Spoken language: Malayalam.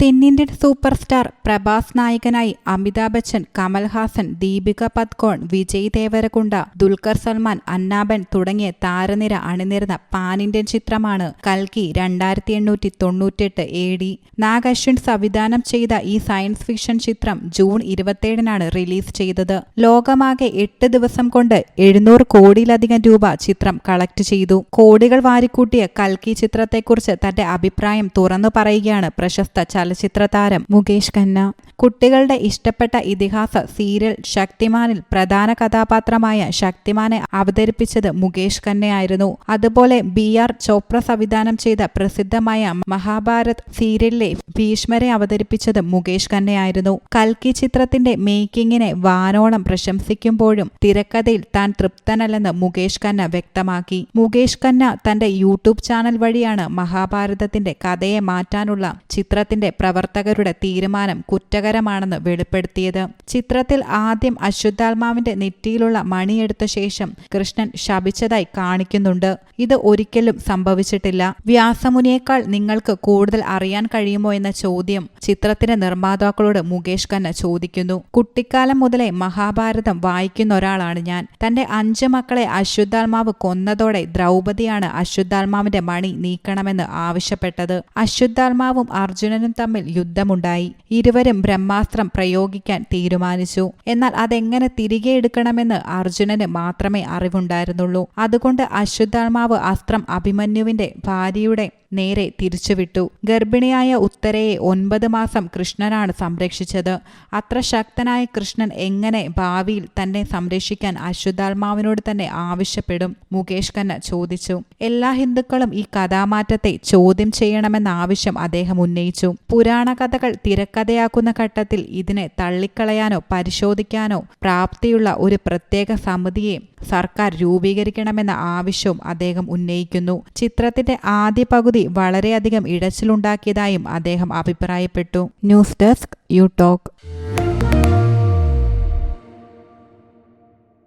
തെന്നിന്ത്യൻ സൂപ്പർ സ്റ്റാർ പ്രഭാസ് നായകനായി അമിതാഭ് ബച്ചൻ കമൽഹാസൻ ദീപിക പത്കോൺ വിജയ് ദേവരകുണ്ട ദുൽഖർ സൽമാൻ അന്നാബൻ തുടങ്ങിയ താരനിര അണിനിരുന്ന പാൻ ഇന്ത്യൻ ചിത്രമാണ് കൽക്കി രണ്ടായിരത്തി എണ്ണൂറ്റി തൊണ്ണൂറ്റെട്ട് എ ഡി നാഗ് അശ്വിൻ സംവിധാനം ചെയ്ത ഈ സയൻസ് ഫിക്ഷൻ ചിത്രം ജൂൺ ഇരുപത്തിയേഴിനാണ് റിലീസ് ചെയ്തത്. ലോകമാകെ എട്ട് ദിവസം കൊണ്ട് എഴുന്നൂറ് കോടിയിലധികം രൂപ ചിത്രം കളക്ട് ചെയ്തു. കോടികൾ വാരിക്കൂട്ടിയ കൽക്കി ചിത്രത്തെക്കുറിച്ച് തന്റെ അഭിപ്രായം തുറന്നു പറയുകയാണ് പ്രശസ്ത ചലച്ചിത്ര താരം മുകേഷ് ഖന്ന. കുട്ടികളുടെ ഇഷ്ടപ്പെട്ട ഇതിഹാസ സീരിയൽ ശക്തിമാനിൽ പ്രധാന കഥാപാത്രമായ ശക്തിമാനെ അവതരിപ്പിച്ചത് മുകേഷ് ഖന്നയായിരുന്നു. അതുപോലെ ബി ആർ ചോപ്ര സംവിധാനം ചെയ്ത പ്രസിദ്ധമായ മഹാഭാരത് സീരിയലിലെ ഭീഷ്മരെ അവതരിപ്പിച്ചത് മുകേഷ് ഖന്നയായിരുന്നു. കൽക്കി ചിത്രത്തിന്റെ മേക്കിങ്ങിനെ വാനോളം പ്രശംസിക്കുമ്പോഴും തിരക്കഥയിൽ താൻ തൃപ്തനല്ലെന്ന് മുകേഷ് ഖന്ന വ്യക്തമാക്കി. മുകേഷ് ഖന്ന തന്റെ യൂട്യൂബ് ചാനൽ വഴിയാണ് മഹാഭാരതത്തിന്റെ കഥയെ മാറ്റാനുള്ള ചിത്രത്തിന്റെ പ്രവർത്തകരുടെ തീരുമാനം കുറ്റകരമാണെന്ന് വെളിപ്പെടുത്തിയത്. ചിത്രത്തിൽ ആദ്യം അശുദ്ധാത്മാവിന്റെ നെറ്റിയിലുള്ള മണിയെടുത്ത ശേഷം കൃഷ്ണൻ ശപിച്ചതായി കാണിക്കുന്നുണ്ട്. ഇത് ഒരിക്കലും സംഭവിച്ചിട്ടില്ല. വ്യാസമുനിയേക്കാൾ നിങ്ങൾക്ക് കൂടുതൽ അറിയാൻ കഴിയുമോ എന്ന ചോദ്യം ചിത്രത്തിന്റെ നിർമ്മാതാക്കളോട് മുകേഷ് ഖന്ന ചോദിക്കുന്നു. കുട്ടിക്കാലം മുതലേ മഹാഭാരതം വായിക്കുന്ന ഒരാളാണ് ഞാൻ. തന്റെ അഞ്ച് മക്കളെ അശുദ്ധാത്മാവ് കൊന്നതോടെ ദ്രൗപതിയാണ് അശുദ്ധാത്മാവിന്റെ മണി നീക്കണമെന്ന് ആവശ്യപ്പെട്ടത്. അശുദ്ധാത്മാവും അർജുനനും തമ്മിൽ യുദ്ധമുണ്ടായി. ഇരുവരും ബ്രഹ്മാസ്ത്രം പ്രയോഗിക്കാൻ തീരുമാനിച്ചു. എന്നാൽ അതെങ്ങനെ തിരികെ എടുക്കണമെന്ന് അർജുനന് മാത്രമേ അറിവുണ്ടായിരുന്നുള്ളൂ. അതുകൊണ്ട് അശുദ്ധാത്മാവ് അസ്ത്രം അഭിമന്യുവിന്റെ ഭാര്യയുടെ നേരെ തിരിച്ചുവിട്ടു. ഗർഭിണിയായ ഉത്തരയെ ഒൻപത് മാസം കൃഷ്ണനാണ് സംരക്ഷിച്ചത്. അത്ര ശക്തനായ കൃഷ്ണൻ എങ്ങനെ ഭാവിയിൽ തന്നെ സംരക്ഷിക്കാൻ അശ്വതാത്മാവിനോട് തന്നെ ആവശ്യപ്പെടും? മുകേഷ് ഖന്ന ചോദിച്ചു. എല്ലാ ഹിന്ദുക്കളും ഈ കഥാമാറ്റത്തെ ചോദ്യം ചെയ്യണമെന്ന ആവശ്യം അദ്ദേഹം ഉന്നയിച്ചു. പുരാണ കഥകൾ തിരക്കഥയാക്കുന്ന ഘട്ടത്തിൽ ഇതിനെ തള്ളിക്കളയാനോ പരിശോധിക്കാനോ പ്രാപ്തിയുള്ള ഒരു പ്രത്യേക സമിതിയെ സർക്കാർ രൂപീകരിക്കണമെന്ന ആവശ്യവും അദ്ദേഹം ഉന്നയിക്കുന്നു. ചിത്രത്തിന്റെ ആദ്യ പകുതി വളരെയധികം ഇടച്ചിലുണ്ടാക്കിയതായും അദ്ദേഹം അഭിപ്രായപ്പെട്ടു. News desk you talk.